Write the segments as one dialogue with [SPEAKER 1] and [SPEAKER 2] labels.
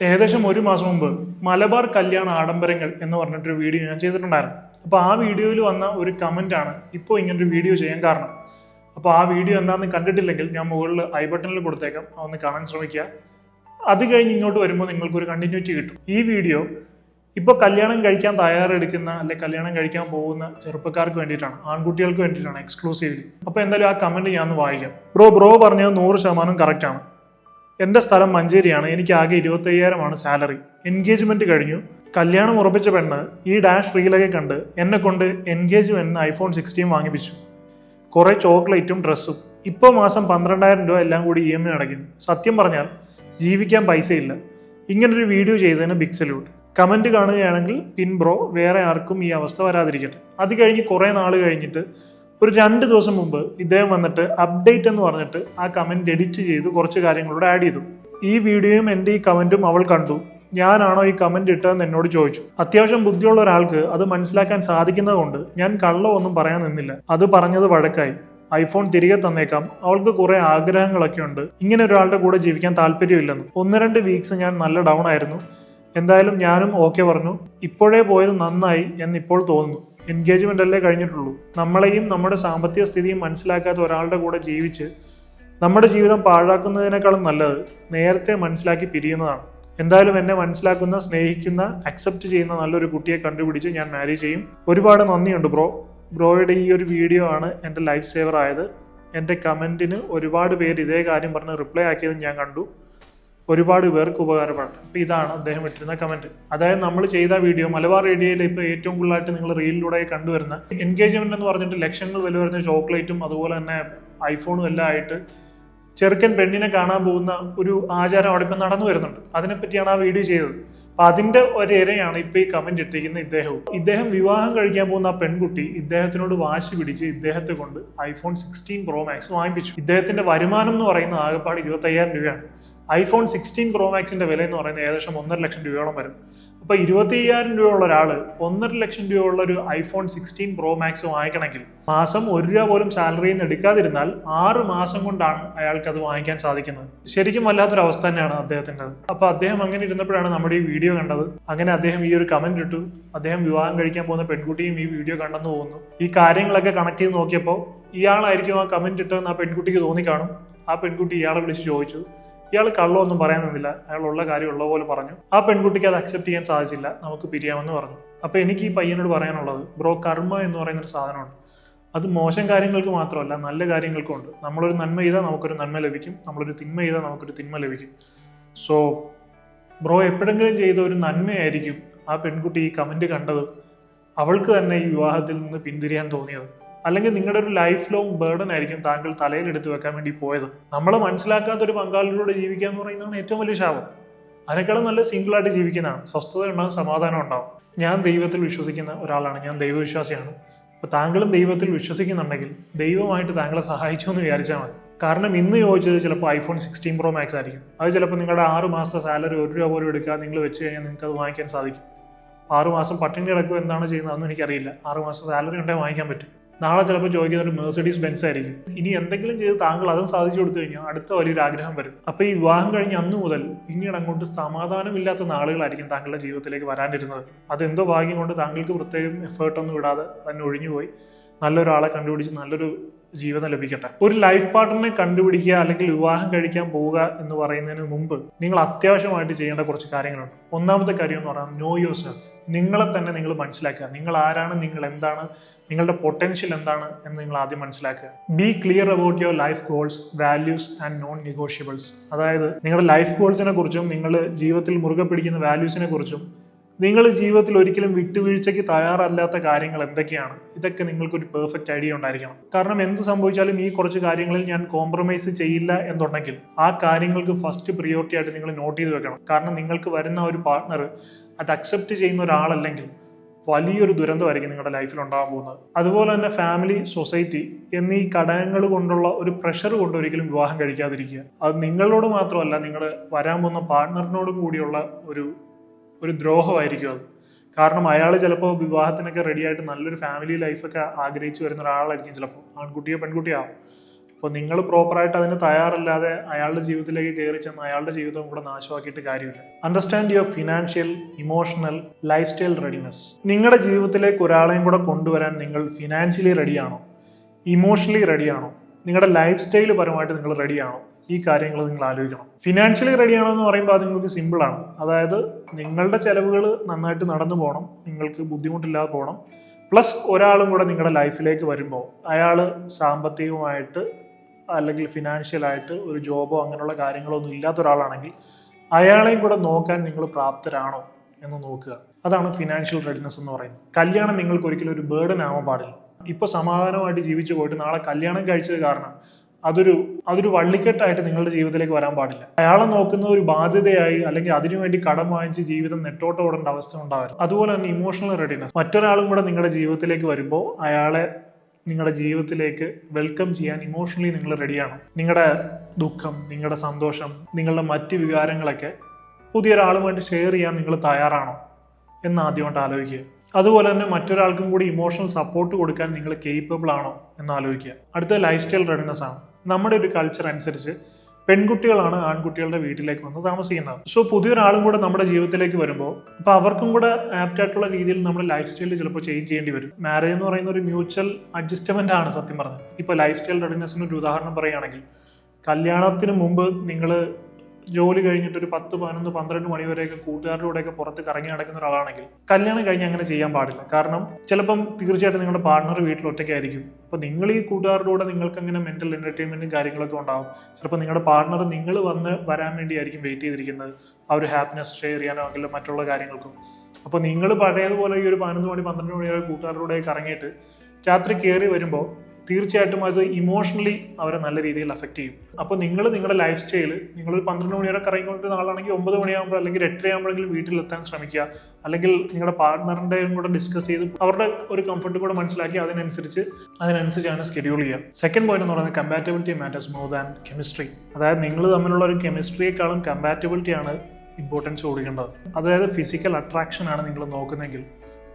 [SPEAKER 1] ഏകദേശം ഒരു മാസം മുമ്പ് മലബാർ കല്യാണ ആഡംബരങ്ങൾ എന്ന് പറഞ്ഞിട്ടൊരു വീഡിയോ ഞാൻ ചെയ്തിട്ടുണ്ടായിരുന്നു. അപ്പോൾ ആ വീഡിയോയിൽ വന്ന ഒരു കമന്റ് ആണ് ഇപ്പോൾ ഇങ്ങനൊരു വീഡിയോ ചെയ്യാൻ കാരണം. അപ്പോൾ ആ വീഡിയോ എന്താണെന്ന് കണ്ടിട്ടില്ലെങ്കിൽ ഞാൻ മുകളിൽ ഐ ബട്ടണിൽ കൊടുത്തേക്കാം. അതൊന്ന് കാണാൻ ശ്രമിക്കുക. അത് കഴിഞ്ഞ് ഇങ്ങോട്ട് വരുമ്പോൾ നിങ്ങൾക്കൊരു കണ്ടിന്യൂറ്റി കിട്ടും. ഈ വീഡിയോ ഇപ്പോൾ കല്യാണം കഴിക്കാൻ തയ്യാറെടുക്കുന്ന അല്ലെ കല്യാണം കഴിക്കാൻ പോകുന്ന ചെറുപ്പക്കാർക്ക് വേണ്ടിയിട്ടാണ് ആൺകുട്ടികൾക്ക് വേണ്ടിയിട്ടാണ് എക്സ്ക്ലൂസീവ്ലി അപ്പോൾ എന്തായാലും ആ കമന്റ് ഞാൻ വായിക്കാം. ബ്രോ ബ്രോ പറഞ്ഞത് നൂറ് ശതമാനം കറക്റ്റാണ് എന്റെ സ്ഥലം മഞ്ചേരിയാണ്. എനിക്ക് ആകെ ഇരുപത്തയ്യായിരമാണ് സാലറി. എൻഗേജ്മെന്റ് കഴിഞ്ഞു. കല്യാണം ഉറപ്പിച്ച പെണ്ണ് ഈ ഡാഷ് റീലൊക്കെ കണ്ട് എന്നെ കൊണ്ട് എൻഗേജ്മെന്റിന് ഐഫോൺ സിക്സ്റ്റീൻ വാങ്ങിപ്പിച്ചു. കുറേ ചോക്ലേറ്റും ഡ്രസ്സും. ഇപ്പോൾ മാസം പന്ത്രണ്ടായിരം രൂപ എല്ലാം കൂടി ഇ എം ഐ അടയ്ക്കുന്നു. സത്യം പറഞ്ഞാൽ ജീവിക്കാൻ പൈസയില്ല. ഇങ്ങനൊരു വീഡിയോ ചെയ്തതിന് ബിഗ് സല്യൂട്ട് കമന്റ് കാണുകയാണെങ്കിൽ പിൻ ബ്രോ വേറെ ആർക്കും ഈ അവസ്ഥ വരാതിരിക്കട്ടെ. അത് കഴിഞ്ഞ് കുറേ നാൾ കഴിഞ്ഞിട്ട് ഒരു രണ്ട് ദിവസം മുമ്പ് ഇദ്ദേഹം വന്നിട്ട് അപ്ഡേറ്റ് എന്ന് പറഞ്ഞിട്ട് ആ കമന്റ് എഡിറ്റ് ചെയ്ത് കുറച്ച് കാര്യങ്ങളോട് ആഡ് ചെയ്തു. ഈ വീഡിയോയും എന്റെ ഈ കമന്റും അവൾ കണ്ടു. ഞാനാണോ ഈ കമന്റ് ഇട്ടതെന്ന് എന്നോട് ചോദിച്ചു. അത്യാവശ്യം ബുദ്ധിയുള്ള ഒരാൾക്ക് അത് മനസ്സിലാക്കാൻ സാധിക്കുന്നതുകൊണ്ട് ഞാൻ കള്ളമൊന്നും പറയാൻ നിന്നില്ല. അത് പറഞ്ഞത് വഴക്കായി. ഐഫോൺ തിരികെ തന്നേക്കാം. അവൾക്ക് കുറെ ആഗ്രഹങ്ങളൊക്കെ ഉണ്ട്. ഇങ്ങനെ ഒരാളുടെ കൂടെ ജീവിക്കാൻ താല്പര്യമില്ലെന്ന്. ഒന്ന് രണ്ട് വീക്സ് ഞാൻ നല്ല ഡൗൺ ആയിരുന്നു. എന്തായാലും ഞാനും ഓക്കെ പറഞ്ഞു. ഇപ്പോഴേ പോയത് നന്നായി എന്നിപ്പോൾ തോന്നുന്നു. എൻഗേജ്മെന്റ് അല്ലേ കഴിഞ്ഞിട്ടുള്ളൂ. നമ്മളെയും നമ്മുടെ സാമ്പത്തിക സ്ഥിതിയും മനസ്സിലാക്കാത്ത ഒരാളുടെ കൂടെ ജീവിച്ച് നമ്മുടെ ജീവിതം പാഴാക്കുന്നതിനേക്കാളും നല്ലത് നേരത്തെ മനസ്സിലാക്കി പിരിയുന്നതാണ്. എന്തായാലും എന്നെ മനസ്സിലാക്കുന്ന സ്നേഹിക്കുന്ന അക്സെപ്റ്റ് ചെയ്യുന്ന നല്ലൊരു കുട്ടിയെ കണ്ടുപിടിച്ച് ഞാൻ മാരേജ് ചെയ്യും. ഒരുപാട് നന്ദിയുണ്ട് ബ്രോ. ബ്രോയുടെ ഈ ഒരു വീഡിയോ ആണ് എന്റെ ലൈഫ് സേവർ ആയത്. എന്റെ കമന്റിന് ഒരുപാട് പേര് ഇതേ കാര്യം പറഞ്ഞ് റിപ്ലൈ ആക്കിയത് ഞാൻ കണ്ടു. ഒരുപാട് പേർക്ക് ഉപകാരമാണ് അപ്പോൾ ഇതാണ് അദ്ദേഹം ഇട്ടിരുന്ന കമന്റ് അതായത് നമ്മൾ ചെയ്ത വീഡിയോ മലബാർ റേഡിയോയിൽ ഇപ്പോൾ ഏറ്റവും കൂടുതലായിട്ട് നിങ്ങൾ റീലിലൂടെ കണ്ടുവരുന്ന എൻഗേജ്മെന്റ് എന്ന് പറഞ്ഞിട്ട് ലക്ഷങ്ങൾ വില വരുന്ന ചോക്ലേറ്റും അതുപോലെ തന്നെ ഐഫോണും എല്ലാം ആയിട്ട് ചെറുക്കൻ പെണ്ണിനെ കാണാൻ പോകുന്ന ഒരു ആചാരം അവിടെ ഇപ്പം നടന്നു വരുന്നുണ്ട്. അതിനെപ്പറ്റിയാണ് ആ വീഡിയോ ചെയ്തത്. അപ്പൊ അതിന്റെ ഒരിരയാണ് ഇപ്പൊ ഈ കമന്റ് ഇട്ടിരിക്കുന്ന ഇദ്ദേഹവും. ഇദ്ദേഹം വിവാഹം കഴിക്കാൻ പോകുന്ന ആ പെൺകുട്ടി ഇദ്ദേഹത്തിനോട് വാശി പിടിച്ച് ഇദ്ദേഹത്തെ കൊണ്ട് ഐഫോൺ സിക്സ്റ്റീൻ പ്രോ മാക്സ് വാങ്ങിപ്പിച്ചു. ഇദ്ദേഹത്തിന്റെ വരുമാനം എന്ന് പറയുന്നത് ആകെപ്പാട് ഇരുപത്തയ്യായിരം രൂപയാണ്. ഐഫോൺ സിക്സ്റ്റീൻ പ്രോ മാക്സിന്റെ വില എന്ന് പറയുന്നത് ഏകദേശം ഒന്നര ലക്ഷം രൂപയോളം വരും. അപ്പൊ ഇരുപത്തി അയ്യായിരം രൂപയുള്ള ഒരാൾ ഒന്നര ലക്ഷം രൂപയുള്ള ഒരു ഐഫോൺ സിക്സ്റ്റീൻ പ്രോ മാക്സ് വാങ്ങിക്കണമെങ്കിൽ മാസം ഒരു രൂപ പോലും സാലറിയിൽ നിന്ന് എടുക്കാതിരുന്നാൽ ആറ് മാസം കൊണ്ടാണ് അയാൾക്ക് അത് വാങ്ങിക്കാൻ സാധിക്കുന്നത്. ശരിക്കും വല്ലാത്തൊരു അവസ്ഥ തന്നെയാണ് അദ്ദേഹത്തിന്റെ അപ്പൊ അദ്ദേഹം അങ്ങനെ ഇരുന്നപ്പോഴാണ് നമ്മുടെ ഈ വീഡിയോ കണ്ടത്. അങ്ങനെ അദ്ദേഹം ഈ ഒരു കമന്റ് ഇട്ടു. അദ്ദേഹം വിവാഹം കഴിക്കാൻ പോകുന്ന പെൺകുട്ടിയും ഈ വീഡിയോ കണ്ടെന്ന് തോന്നുന്നു. ഈ കാര്യങ്ങളൊക്കെ കണക്ട് ചെയ്ത് നോക്കിയപ്പോൾ ഇയാളായിരിക്കും ആ കമന്റ് ഇട്ടെന്ന് ആ പെൺകുട്ടിക്ക് തോന്നിക്കാണും ആ പെൺകുട്ടി ഇയാളെ വിളിച്ച് ചോദിച്ചു. ഇയാൾ കള്ളമൊന്നും പറയാൻ നിന്നില്ല അയാൾ ഉള്ള കാര്യം ഉള്ള പോലെ പറഞ്ഞു. ആ പെൺകുട്ടിക്ക് അത് അക്സെപ്റ്റ് ചെയ്യാൻ സാധിച്ചില്ല. നമുക്ക് പിരിയാമെന്ന് പറഞ്ഞു. അപ്പൊ എനിക്ക് ഈ പയ്യനോട് പറയാനുള്ളത് ബ്രോ കർമ്മ എന്ന് പറയുന്ന ഒരു സാധനമുണ്ട്. അത് മോശം കാര്യങ്ങൾക്ക് മാത്രമല്ല നല്ല കാര്യങ്ങൾക്കും ഉണ്ട്. നമ്മളൊരു നന്മ ചെയ്താൽ നമുക്കൊരു നന്മ ലഭിക്കും. നമ്മളൊരു തിന്മ ചെയ്താൽ നമുക്കൊരു തിന്മ ലഭിക്കും. സോ ബ്രോ എപ്പോഴെങ്കിലും ചെയ്ത ഒരു നന്മയായിരിക്കും ആ പെൺകുട്ടി ഈ കമന്റ് കണ്ടത് അവൾക്ക് തന്നെ ഈ വിവാഹത്തിൽ നിന്ന് പിന്തിരിയാൻ തോന്നിയത്. അല്ലെങ്കിൽ നിങ്ങളുടെ ഒരു ലൈഫ് ലോങ് ബേർഡൻ ആയിരിക്കും താങ്കൾ തലയിൽ എടുത്തു വെക്കാൻ വേണ്ടി പോയത്. നമ്മൾ മനസ്സിലാക്കാത്ത ഒരു പങ്കാളിയിലൂടെ ജീവിക്കുക എന്ന് പറയുന്നതാണ് ഏറ്റവും വലിയ ശാപം. അതിനേക്കാളും നല്ല സിംഗിൾ ആയിട്ട് ജീവിക്കുന്നതാണ്. സ്വസ്ഥത ഉണ്ടാകും സമാധാനം ഉണ്ടാവും. ഞാൻ ദൈവത്തിൽ വിശ്വസിക്കുന്ന ഒരാളാണ്. ഞാൻ ദൈവവിശ്വാസിയാണ്. അപ്പോൾ താങ്കളും ദൈവത്തിൽ വിശ്വസിക്കുന്നുണ്ടെങ്കിൽ ദൈവമായിട്ട് താങ്കളെ സഹായിച്ചു എന്ന് വിചാരിച്ചാൽ മതി. കാരണം ഇന്ന് ചോദിച്ചത് ചിലപ്പോൾ ഐഫോൺ സിക്സ്റ്റീൻ പ്രോ മാക്സ് ആയിരിക്കും. അത് ചിലപ്പോൾ നിങ്ങളുടെ ആറ് മാസത്തെ സാലറി ഒരു രൂപ പോലും എടുക്കുക നിങ്ങൾ വെച്ച് കഴിഞ്ഞാൽ നിങ്ങൾക്ക് അത് വാങ്ങിക്കാൻ സാധിക്കും. ആറ് മാസം പട്ടിണി കിടക്കുക എന്താണ് ചെയ്യുന്നതെന്ന് എനിക്കറിയില്ല. ആറ് മാസം സാലറി ഉണ്ടെങ്കിൽ വാങ്ങിക്കാൻ പറ്റും. നാളെ ചിലപ്പോൾ ചോദിക്കുന്ന ഒരു മേഴ്സഡീസ് ബെൻസ് ആയിരിക്കും. ഇനി എന്തെങ്കിലും ചെയ്ത് താങ്കൾ അതും സാധിച്ചു കൊടുത്തു കഴിഞ്ഞാൽ അടുത്ത വലിയൊരു ആഗ്രഹം വരും. അപ്പോൾ ഈ വിവാഹം കഴിഞ്ഞ് അന്ന് മുതൽ പിന്നീട് അങ്ങോട്ട് സമാധാനമില്ലാത്ത നാളുകളായിരിക്കും താങ്കളുടെ ജീവിതത്തിലേക്ക് വരാനിരുന്നത്. അതെന്തോ ഭാഗ്യം കൊണ്ട് താങ്കൾക്ക് പ്രത്യേകം എഫേർട്ടൊന്നും ഇടാതെ തന്നെ ഒഴിഞ്ഞുപോയി. നല്ലൊരാളെ കണ്ടുപിടിച്ച് നല്ലൊരു ജീവിതം ലഭിക്കട്ടെ. ഒരു ലൈഫ് പാർട്ട്ണറെ കണ്ടുപിടിക്കുക അല്ലെങ്കിൽ വിവാഹം കഴിക്കാൻ പോവുക എന്ന് പറയുന്നതിന് മുമ്പ് നിങ്ങൾ അത്യാവശ്യമായിട്ട് ചെയ്യേണ്ട കുറച്ച് കാര്യങ്ങളുണ്ട്. ഒന്നാമത്തെ കാര്യം എന്ന് പറഞ്ഞാൽ നോ യുവർ സെൽഫ് നിങ്ങളെ തന്നെ നിങ്ങൾ മനസ്സിലാക്കുക. നിങ്ങൾ ആരാണ് നിങ്ങൾ എന്താണ് നിങ്ങളുടെ പൊട്ടൻഷ്യൽ എന്താണ് എന്ന് നിങ്ങൾ ആദ്യം മനസ്സിലാക്കുക. Be clear about your life goals values and non negotiables അതായത് നിങ്ങളുടെ ലൈഫ് ഗോൾസിനെ കുറിച്ചും നിങ്ങൾ ജീവിതത്തിൽ മുറുകെ പിടിക്കുന്ന വാല്യൂസിനെ കുറിച്ചും നിങ്ങൾ ജീവിതത്തിൽ ഒരിക്കലും വിട്ടുവീഴ്ചയ്ക്ക് തയ്യാറല്ലാത്ത കാര്യങ്ങൾ എന്തൊക്കെയാണ്? ഇതൊക്കെ നിങ്ങൾക്കൊരു പെർഫെക്റ്റ് ഐഡിയ ഉണ്ടായിരിക്കണം. കാരണം എന്ത് സംഭവിച്ചാലും ഈ കുറച്ച് കാര്യങ്ങളിൽ ഞാൻ കോംപ്രമൈസ് ചെയ്യില്ല എന്നുണ്ടെങ്കിൽ ആ കാര്യങ്ങൾക്ക് ഫസ്റ്റ് പ്രിയോറിറ്റി ആയിട്ട് നിങ്ങൾ നോട്ട് ചെയ്ത് വെക്കണം. കാരണം നിങ്ങൾക്ക് വരുന്ന ഒരു പാർട്ട്ണർ അത് അക്സെപ്റ്റ് ചെയ്യുന്ന ഒരാളല്ലെങ്കിൽ വലിയൊരു ദുരന്തമായിരിക്കും നിങ്ങളുടെ ലൈഫിൽ ഉണ്ടാകാൻ പോകുന്നത്. അതുപോലെ തന്നെ ഫാമിലി സൊസൈറ്റി എന്നീ ഘടകങ്ങൾ കൊണ്ടുള്ള ഒരു പ്രഷർ കൊണ്ട് ഒരിക്കലും വിവാഹം കഴിക്കാതിരിക്കുക. അത് നിങ്ങളോട് മാത്രമല്ല നിങ്ങൾ വരാൻ പോകുന്ന പാർട്ട്ണറിനോടും കൂടിയുള്ള ഒരു ഒരു ദ്രോഹമായിരിക്കും അത്. കാരണം അയാൾ ചിലപ്പോൾ വിവാഹത്തിനൊക്കെ റെഡിയായിട്ട് നല്ലൊരു ഫാമിലി ലൈഫൊക്കെ ആഗ്രഹിച്ചു വരുന്ന ഒരാളായിരിക്കും ചിലപ്പോൾ ആൺകുട്ടിയോ പെൺകുട്ടിയോ ആവും. അപ്പോൾ നിങ്ങൾ പ്രോപ്പറായിട്ട് അതിന് തയ്യാറല്ലാതെ അയാളുടെ ജീവിതത്തിലേക്ക് കയറി ചെന്ന് അയാളുടെ ജീവിതം കൂടെ നാശമാക്കിയിട്ട് കാര്യമില്ല. Understand your financial emotional lifestyle readiness നിങ്ങളുടെ ജീവിതത്തിലേക്ക് ഒരാളെയും കൂടെ കൊണ്ടുവരാൻ നിങ്ങൾ ഫിനാൻഷ്യലി റെഡിയാണോ ഇമോഷണലി റെഡിയാണോ നിങ്ങളുടെ ലൈഫ് സ്റ്റൈൽ പരമായിട്ട് നിങ്ങൾ റെഡിയാണോ ഈ കാര്യങ്ങൾ നിങ്ങൾ ആലോചിക്കണം. ഫിനാൻഷ്യലി റെഡിയാണോ എന്ന് പറയുമ്പോൾ അത് നിങ്ങൾക്ക് സിമ്പിളാണ് അതായത് നിങ്ങളുടെ ചെലവുകൾ നന്നായിട്ട് നടന്നു പോകണം നിങ്ങൾക്ക് ബുദ്ധിമുട്ടില്ലാതെ പോകണം പ്ലസ് ഒരാളും കൂടെ നിങ്ങളുടെ ലൈഫിലേക്ക് വരുമ്പോൾ അയാൾ സാമ്പത്തികമായിട്ട് അല്ലെങ്കിൽ ഫിനാൻഷ്യലായിട്ട് ഒരു ജോബോ അങ്ങനെയുള്ള കാര്യങ്ങളൊന്നും ഇല്ലാത്ത ഒരാളാണെങ്കിൽ അയാളെയും കൂടെ നോക്കാൻ നിങ്ങൾ പ്രാപ്തരാണോ എന്ന് നോക്കുക. അതാണ് ഫിനാൻഷ്യൽ റെഡിനെസ് എന്ന് പറയുന്നത്. കല്യാണം നിങ്ങൾക്ക് ഒരിക്കലും ഒരു ബേർഡൻ ആവാൻ പാടില്ല. ഇപ്പോൾ സമാധാനമായിട്ട് ജീവിച്ചു പോയിട്ട് നാളെ കല്യാണം കഴിച്ചത് കാരണം അതൊരു അതൊരു വള്ളിക്കെട്ടായിട്ട് നിങ്ങളുടെ ജീവിതത്തിലേക്ക് വരാൻ പാടില്ല. അയാളെ നോക്കുന്ന ഒരു ബാധ്യതയായി അല്ലെങ്കിൽ അതിനുവേണ്ടി കടം വാങ്ങിച്ച് ജീവിതം നെട്ടോട്ട് ഓടേണ്ട അവസ്ഥ ഉണ്ടാവരുത്. അതുപോലെ തന്നെ ഇമോഷണൽ റെഡിനെസ് മറ്റൊരാളും കൂടെ നിങ്ങളുടെ ജീവിതത്തിലേക്ക് വരുമ്പോൾ അയാളെ നിങ്ങളുടെ ജീവിതത്തിലേക്ക് വെൽക്കം ചെയ്യാൻ ഇമോഷണലി നിങ്ങൾ റെഡിയാണോ നിങ്ങളുടെ ദുഃഖം നിങ്ങളുടെ സന്തോഷം നിങ്ങളുടെ മറ്റ് വികാരങ്ങളൊക്കെ പുതിയൊരാളുമായിട്ട് ഷെയർ ചെയ്യാൻ നിങ്ങൾ തയ്യാറാണോ എന്ന് ആദ്യമായിട്ട് ആലോചിക്കുക. അതുപോലെ തന്നെ മറ്റൊരാൾക്കും കൂടി ഇമോഷണൽ സപ്പോർട്ട് കൊടുക്കാൻ നിങ്ങൾ കേപ്പബിൾ ആണോ എന്ന് ആലോചിക്കുക. അടുത്ത ലൈഫ് സ്റ്റൈൽ റെഡിനെസ് ആണ്. നമ്മുടെ ഒരു കൾച്ചർ അനുസരിച്ച് പെൺകുട്ടികളാണ് ആൺകുട്ടികളുടെ വീട്ടിലേക്ക് വന്ന് താമസിക്കുന്നത്. സോ പുതിയൊരാളും കൂടെ നമ്മുടെ ജീവിതത്തിലേക്ക് വരുമ്പോൾ അപ്പൊ അവർക്കും കൂടെ ആപ്റ്റ് ആയിട്ടുള്ള രീതിയിൽ നമ്മുടെ ലൈഫ് സ്റ്റൈൽ ചിലപ്പോൾ ചേഞ്ച് ചെയ്യേണ്ടി വരും. മാരേജ് എന്ന് പറയുന്ന ഒരു മ്യൂച്വൽ അഡ്ജസ്റ്റ്മെന്റ് ആണ് സത്യം പറഞ്ഞത് ഇപ്പൊ ലൈഫ് സ്റ്റൈൽ റെഡിനെസ്സിന് ഒരു ഉദാഹരണം പറയുകയാണെങ്കിൽ കല്യാണത്തിന് മുമ്പ് നിങ്ങൾ ജോലി കഴിഞ്ഞിട്ട് ഒരു പത്ത് പതിനൊന്ന് പന്ത്രണ്ട് മണി വരെയൊക്കെ കൂട്ടുകാരുടെ കൂടെയൊക്കെ പുറത്ത് കറങ്ങി നടക്കുന്ന ഒരാളാണെങ്കിൽ കല്യാണം കഴിഞ്ഞ് അങ്ങനെ ചെയ്യാൻ പാടില്ല. കാരണം ചിലപ്പം തീർച്ചയായിട്ടും നിങ്ങളുടെ പാർട്ണർ വീട്ടിൽ ഒറ്റയ്ക്കായിരിക്കും. അപ്പോൾ നിങ്ങൾ ഈ കൂട്ടുകാരുടെ കൂടെ നിങ്ങൾക്ക് അങ്ങനെ മെന്റൽ എന്റർടൈൻമെന്റും കാര്യങ്ങളൊക്കെ ഉണ്ടാവും. ചിലപ്പോൾ നിങ്ങളുടെ പാർട്ണർ നിങ്ങൾ വന്ന് വരാൻ വേണ്ടിയായിരിക്കും വെയിറ്റ് ചെയ്തിരിക്കുന്നത്. ആ ഒരു ഹാപ്പിനെസ് ഷെയർ ചെയ്യാനോ അല്ലെങ്കിൽ മറ്റുള്ള കാര്യങ്ങൾക്കും. അപ്പോൾ നിങ്ങൾ പഴയതുപോലെ ഈ ഒരു പതിനൊന്ന് മണി പന്ത്രണ്ട് മണി വരെ കൂട്ടുകാരുടെ കൂടെ കറങ്ങിയിട്ട് രാത്രി കയറി വരുമ്പോൾ തീർച്ചയായിട്ടും അത് ഇമോഷണലി അവരെ നല്ല രീതിയിൽ അഫക്റ്റ് ചെയ്യും. അപ്പോൾ നിങ്ങൾ നിങ്ങളുടെ ലൈഫ് സ്റ്റൈൽ നിങ്ങൾ പന്ത്രണ്ട് മണിവരെ കറങ്ങിക്കൊണ്ട് ആളാണെങ്കിൽ ഒമ്പത് മണിയാകുമ്പോൾ അല്ലെങ്കിൽ എട്ടരയാകുമ്പോഴെങ്കിലും വീട്ടിലെത്താൻ ശ്രമിക്കുക. അല്ലെങ്കിൽ നിങ്ങളുടെ പാർട്ട്ണറിന്റെയും കൂടെ ഡിസ്കസ് ചെയ്ത് അവരുടെ ഒരു കംഫർട്ട് കൂടെ മനസ്സിലാക്കി അതിനനുസരിച്ച് അതിനനുസരിച്ചാണ് സ്കെഡ്യൂൾ ചെയ്യുക. സെക്കൻഡ് പോയിന്റ് എന്ന് പറയുന്നത് compatibility matters more than chemistry അതായത് നിങ്ങൾ തമ്മിലുള്ള ഒരു കെമിസ്ട്രിയേക്കാളും കമ്പാറ്റബിലിറ്റിയാണ് ഇമ്പോർട്ടൻസ് കൊടുക്കേണ്ടത്. അതായത് ഫിസിക്കൽ അട്രാക്ഷൻ ആണ് നിങ്ങൾ നോക്കുന്നതെങ്കിൽ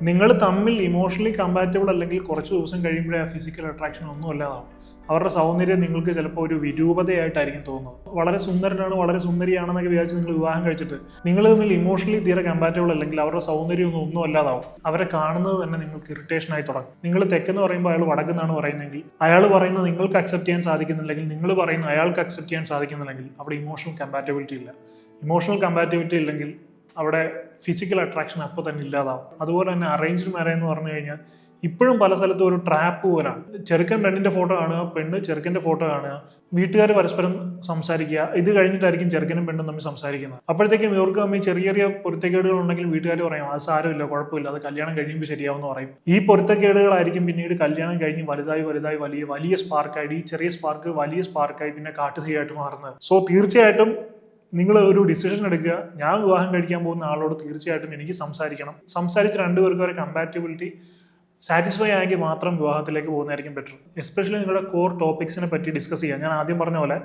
[SPEAKER 1] നിങ്ങൾ തമ്മിൽ ഇമോഷണലി കമ്പാറ്റബിൾ അല്ലെങ്കിൽ കുറച്ച് ദിവസം കഴിയുമ്പോഴേ ആ ഫിസിക്കൽ അട്രാക്ഷൻ ഒന്നും അല്ലാതാവും അവരുടെ സൗന്ദര്യം നിങ്ങൾക്ക് ചിലപ്പോൾ ഒരു വിരൂപതയായിട്ടായിരിക്കും തോന്നുന്നത്. വളരെ സുന്ദരനാണ് വളരെ സുന്ദരിയാണെന്നൊക്കെ വിചാരിച്ച് നിങ്ങൾ വിവാഹം കഴിച്ചിട്ട് നിങ്ങൾ തമ്മിൽ ഇമോഷണലി തീരെ കമ്പാറ്റബിൾ അല്ലെങ്കിൽ അവരുടെ സൗന്ദര്യം ഒന്നും ഒന്നും അല്ലാതാവും അവരെ കാണുന്നത് തന്നെ നിങ്ങൾക്ക് ഇറിറ്റേഷൻ ആയി തുടങ്ങും. നിങ്ങൾ തെക്കെന്ന് പറയുമ്പോൾ അയാൾ വടക്കെന്നാണ് പറയുന്നതെങ്കിൽ അയാൾ പറയുന്നത് നിങ്ങൾക്ക് അക്സെപ്റ്റ് ചെയ്യാൻ സാധിക്കുന്നില്ലെങ്കിൽ നിങ്ങൾ പറയുന്നത് അയാൾക്ക് അക്സെപ്റ്റ് ചെയ്യാൻ സാധിക്കുന്നില്ലെങ്കിൽ അവിടെ ഇമോഷണൽ കമ്പാറ്റബിലിറ്റി ഇല്ല. ഇമോഷണൽ കമ്പാറ്റബിലിറ്റി ഇല്ലെങ്കിൽ അവിടെ ഫിസിക്കൽ അട്രാക്ഷൻ അപ്പോൾ തന്നെ ഇല്ലാതാവും. അതുപോലെ തന്നെ അറേഞ്ച്ഡ് മാരേജ് എന്ന് പറഞ്ഞു കഴിഞ്ഞാൽ ഇപ്പോഴും പല സ്ഥലത്തും ഒരു ട്രാപ്പ് പോലാണ് ചെറുക്കൻ പെണ്ണിന്റെ ഫോട്ടോ കാണുക പെണ്ണ് ചെറുക്കന്റെ ഫോട്ടോ കാണുക വീട്ടുകാർ പരസ്പരം സംസാരിക്കുക ഇത് കഴിഞ്ഞിട്ടായിരിക്കും ചെറുക്കനും പെണ്ണും തമ്മിൽ സംസാരിക്കുന്നത്. അപ്പോഴത്തേക്കും ഇവർക്ക് തമ്മിൽ ചെറിയ ചെറിയ പൊരുത്തക്കേടുകൾ ഉണ്ടെങ്കിൽ വീട്ടുകാർ പറയും അത് സാരമില്ല കുഴപ്പമില്ല അത് കല്യാണം കഴിയുമ്പോൾ ശരിയാവുമെന്ന് പറയും. ഈ പൊരുത്തക്കേടുകളായിരിക്കും പിന്നീട് കല്യാണം കഴിഞ്ഞ് വലുതായി വലുതായി വലിയ വലിയ സ്പാർക്കായിട്ട് ഈ ചെറിയ സ്പാർക്ക് വലിയ സ്പാർക്കായി പിന്നെ കാട്ടുതീയായിട്ട് മാറുന്നത്. സോ തീർച്ചയായിട്ടും നിങ്ങൾ ഒരു ഡിസിഷൻ എടുക്കുക. ഞാൻ വിവാഹം കഴിക്കാൻ പോകുന്ന ആളോട് തീർച്ചയായിട്ടും എനിക്ക് സംസാരിക്കണം. സംസാരിച്ച് രണ്ടുപേർക്കും ഒരു കമ്പാറ്റബിലിറ്റി സാറ്റിസ്ഫൈ ആയെങ്കിൽ മാത്രം വിവാഹത്തിലേക്ക് പോകുന്നതായിരിക്കും ബെറ്റർ എസ്പെഷ്യലി നിങ്ങളുടെ കോർ ടോപ്പിക്സിനെ പറ്റി ഡിസ്കസ് ചെയ്യാം ഞാൻ ആദ്യം പറഞ്ഞ പോലെ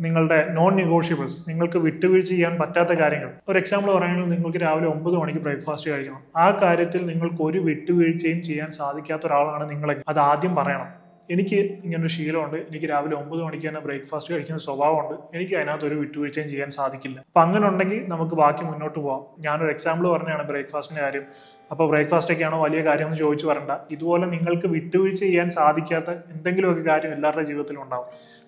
[SPEAKER 1] നിങ്ങളുടെ നോൺ നെഗോഷ്യബിൾസ് നിങ്ങൾക്ക് വിട്ടുവീഴ്ച ചെയ്യാൻ പറ്റാത്ത കാര്യങ്ങൾ. ഒരു എക്സാമ്പിൾ പറയുകയാണെങ്കിൽ നിങ്ങൾക്ക് രാവിലെ ഒമ്പത് മണിക്ക് ബ്രേക്ക്ഫാസ്റ്റ് കഴിക്കണം. ആ കാര്യത്തിൽ നിങ്ങൾക്ക് ഒരു വിട്ടുവീഴ്ചയും ചെയ്യാൻ സാധിക്കാത്ത ഒരാളാണ് നിങ്ങളെ അത് ആദ്യം പറയണം. എനിക്ക് ഇങ്ങനൊരു ശീലമുണ്ട്. എനിക്ക് രാവിലെ ഒമ്പത് മണിക്ക് തന്നെ ബ്രേക്ക്ഫാസ്റ്റ് കഴിക്കുന്ന സ്വഭാവമുണ്ട്. എനിക്ക് അതിനകത്ത് ഒരു വിട്ടുവീഴ്ചയും ചെയ്യാൻ സാധിക്കില്ല. അപ്പം അങ്ങനെ ഉണ്ടെങ്കിൽ നമുക്ക് ബാക്കി മുന്നോട്ട് പോവാം. ഞാനൊരു എക്സാമ്പിൾ പറഞ്ഞാണ് ബ്രേക്ക്ഫാസ്റ്റിന്റെ കാര്യം. അപ്പോൾ ബ്രേക്ക്ഫാസ്റ്റ് ഒക്കെയാണോ വലിയ കാര്യം എന്ന് ചോദിച്ചു വരണ്ട. ഇതുപോലെ നിങ്ങൾക്ക് വിട്ടുവീഴ്ച ചെയ്യാൻ സാധിക്കാത്ത എന്തെങ്കിലുമൊക്കെ കാര്യം എല്ലാവരുടെ ജീവിതത്തിലും ഉണ്ടാവും.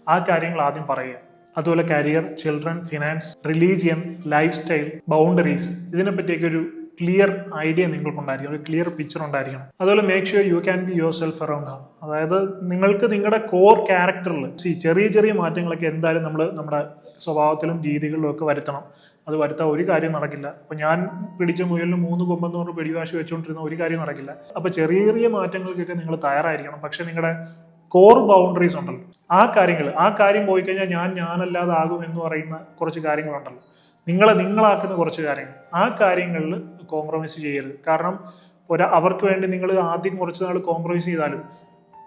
[SPEAKER 1] ആ കാര്യങ്ങൾ ആദ്യം പറയുക. അതുപോലെ career children finance religion life style boundaries ഇതിനെപ്പറ്റിയൊക്കെ ഒരു ക്ലിയർ ഐഡിയ നിങ്ങൾക്കുണ്ടായിരിക്കണം ഒരു ക്ലിയർ പിക്ചർ ഉണ്ടായിരിക്കണം. അതുപോലെ make sure you can be yourself around him അതായത് നിങ്ങൾക്ക് നിങ്ങളുടെ കോർ ക്യാരക്ടറിൽ സി ചെറിയ ചെറിയ മാറ്റങ്ങളൊക്കെ എന്തായാലും നമ്മൾ നമ്മുടെ സ്വഭാവത്തിലും രീതികളിലും ഒക്കെ വരുത്തണം. അത് വരുത്താൻ ഒരു കാര്യം നടക്കില്ല. അപ്പൊ ഞാൻ പിടിച്ച മുയലിന് മൂന്ന് കൊമ്പെന്ന് പറഞ്ഞ് പിടിവാശി വെച്ചുകൊണ്ടിരുന്ന ഒരു കാര്യം നടക്കില്ല. അപ്പൊ ചെറിയ ചെറിയ മാറ്റങ്ങൾക്കൊക്കെ നിങ്ങൾ തയ്യാറായിരിക്കണം. പക്ഷേ നിങ്ങളുടെ കോർ ബൗണ്ടറീസ് ഉണ്ടല്ലോ. ആ കാര്യങ്ങൾ ആ കാര്യം പോയി കഴിഞ്ഞാൽ ഞാൻ ഞാനല്ലാതാകും എന്ന് പറയുന്ന കുറച്ച് കാര്യങ്ങളുണ്ടല്ലോ. നിങ്ങളെ നിങ്ങളാക്കുന്ന കുറച്ച് കാര്യങ്ങൾ. ആ കാര്യങ്ങളിൽ കോംപ്രമൈസ് ചെയ്യരുത്. കാരണം ഒരു അവർക്ക് വേണ്ടി നിങ്ങൾ ആദ്യം കുറച്ച് നാൾ കോംപ്രമൈസ് ചെയ്താലും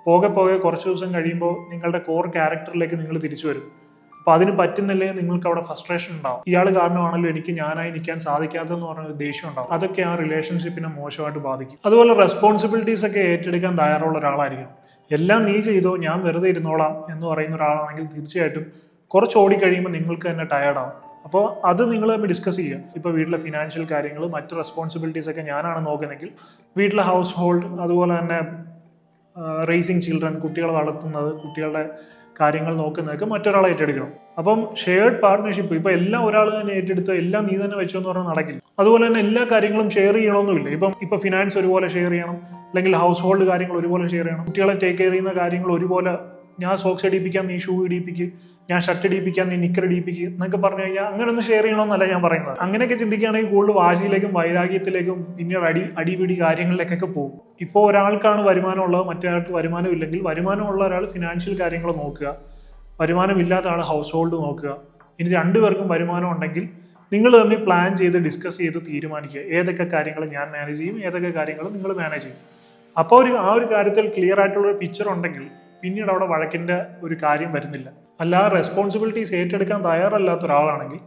[SPEAKER 1] പോകെ പോകെ കുറച്ച് ദിവസം കഴിയുമ്പോൾ നിങ്ങളുടെ കോർ ക്യാരക്ടറിലേക്ക് നിങ്ങൾ തിരിച്ചു വരും. അപ്പം അതിന് പറ്റുന്നില്ലെങ്കിൽ നിങ്ങൾക്ക് അവിടെ ഫ്രസ്ട്രേഷൻ ഉണ്ടാവും. ഇയാൾ കാരണമാണല്ലോ എനിക്ക് ഞാനായി നിൽക്കാൻ സാധിക്കാത്തതെന്ന് പറഞ്ഞ ദേഷ്യം ഉണ്ടാവും. അതൊക്കെ ആ റിലേഷൻഷിപ്പിനെ മോശമായിട്ട് ബാധിക്കും. അതുപോലെ റെസ്പോൺസിബിലിറ്റീസ് ഒക്കെ ഏറ്റെടുക്കാൻ തയ്യാറുള്ള ഒരാളായിരിക്കും എല്ലാം നീ ചെയ്തോ ഞാൻ വെറുതെ ഇരുന്നോളാം എന്ന് പറയുന്ന ഒരാളാണെങ്കിൽ തീർച്ചയായിട്ടും കുറച്ച് ഓടിക്കഴിയുമ്പോൾ നിങ്ങൾക്ക് തന്നെ ടയർഡാവും അപ്പോൾ അത് നിങ്ങൾ തമ്മിൽ ഡിസ്കസ് ചെയ്യുക. ഇപ്പോൾ വീട്ടിലെ ഫിനാൻഷ്യൽ കാര്യങ്ങൾ മറ്റ് റെസ്പോൺസിബിലിറ്റീസ് ഒക്കെ ഞാനാണ് നോക്കുന്നതെങ്കിൽ വീട്ടിലെ ഹൗസ് ഹോൾഡ് അതുപോലെ തന്നെ റേസിങ് ചിൽഡ്രൻ കുട്ടികളെ വളർത്തുന്നത് കുട്ടികളുടെ കാര്യങ്ങൾ നോക്കുന്നതൊക്കെ മറ്റൊരാളെ ഏറ്റെടുക്കണം. അപ്പം ഷെയർഡ് പാർട്ട്ണർഷിപ്പ് ഇപ്പം എല്ലാം ഒരാൾ തന്നെ ഏറ്റെടുത്ത് എല്ലാം നീ തന്നെ വെച്ചു എന്ന് പറഞ്ഞാൽ നടക്കില്ല. അതുപോലെ തന്നെ എല്ലാ കാര്യങ്ങളും ഷെയർ ചെയ്യണമെന്നില്ല ഇപ്പം ഇപ്പം ഫിനാൻസ് ഒരുപോലെ ഷെയർ ചെയ്യണം. അല്ലെങ്കിൽ ഹൗസ് ഹോൾഡ് കാര്യങ്ങൾ ഒരുപോലെ ഷെയർ ചെയ്യണം. കുട്ടികളെ ടേക്ക് കെയർ ചെയ്യുന്ന കാര്യങ്ങൾ ഒരുപോലെ ഞാൻ സോക്സ് ഇടിപ്പിക്കാം നീ ഷൂ ഇടിപ്പിക്ക്. ഞാൻ ഷർട്ട് ഇടിപ്പിക്കാം നീ നിക്കർ ഇടിപ്പിക്കുക എന്നൊക്കെ പറഞ്ഞു കഴിഞ്ഞാൽ അങ്ങനെ ഒന്ന് ഷെയർ ചെയ്യണമെന്നല്ല ഞാൻ പറയുന്നത്. അങ്ങനെയൊക്കെ ചിന്തിക്കുകയാണെങ്കിൽ കൂടുതൽ വാശിയിലേക്കും വൈരാഗ്യത്തിലേക്കും പിന്നെ അടി അടിപിടി കാര്യങ്ങളിലേക്കൊക്കെ പോകും. ഇപ്പോൾ ഒരാൾക്കാണ് വരുമാനമുള്ളത് മറ്റൊരാൾക്ക് വരുമാനം ഇല്ലെങ്കിൽ വരുമാനമുള്ള ഒരാൾ ഫിനാൻഷ്യൽ കാര്യങ്ങൾ നോക്കുക. വരുമാനമില്ലാത്ത ആൾ ഹൗസ് ഹോൾഡ് നോക്കുക. ഇനി രണ്ടുപേർക്കും വരുമാനം ഉണ്ടെങ്കിൽ നിങ്ങൾ തമ്മിൽ പ്ലാൻ ചെയ്ത് ഡിസ്കസ് ചെയ്ത് തീരുമാനിക്കുക. ഏതൊക്കെ കാര്യങ്ങൾ ഞാൻ മാനേജ് ചെയ്യും ഏതൊക്കെ കാര്യങ്ങൾ നിങ്ങൾ മാനേജ് ചെയ്യും. അപ്പോൾ ഒരു ആ ഒരു കാര്യത്തിൽ ക്ലിയർ ആയിട്ടുള്ള ഒരു പിക്ചർ ഉണ്ടെങ്കിൽ പിന്നീട് അവിടെ വഴക്കിന്റെ ഒരു കാര്യം വരുന്നില്ല. അല്ലാതെ റെസ്പോൺസിബിലിറ്റീസ് ഏറ്റെടുക്കാൻ തയ്യാറല്ലാത്ത ഒരാളാണെങ്കിൽ